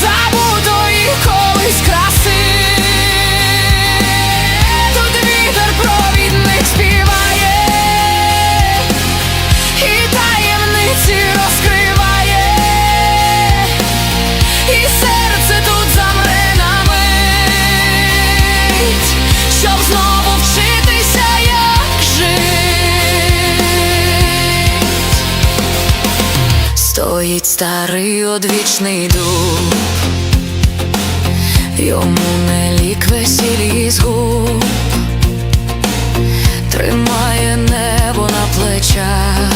Забутої Стоїть старий одвічний дуб. Йому не лік весіль з губ Тримає небо на плечах.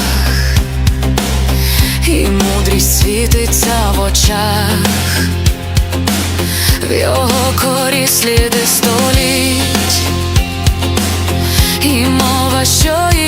І мудрість світиться в очах. В його корі сліди століть. І мова, що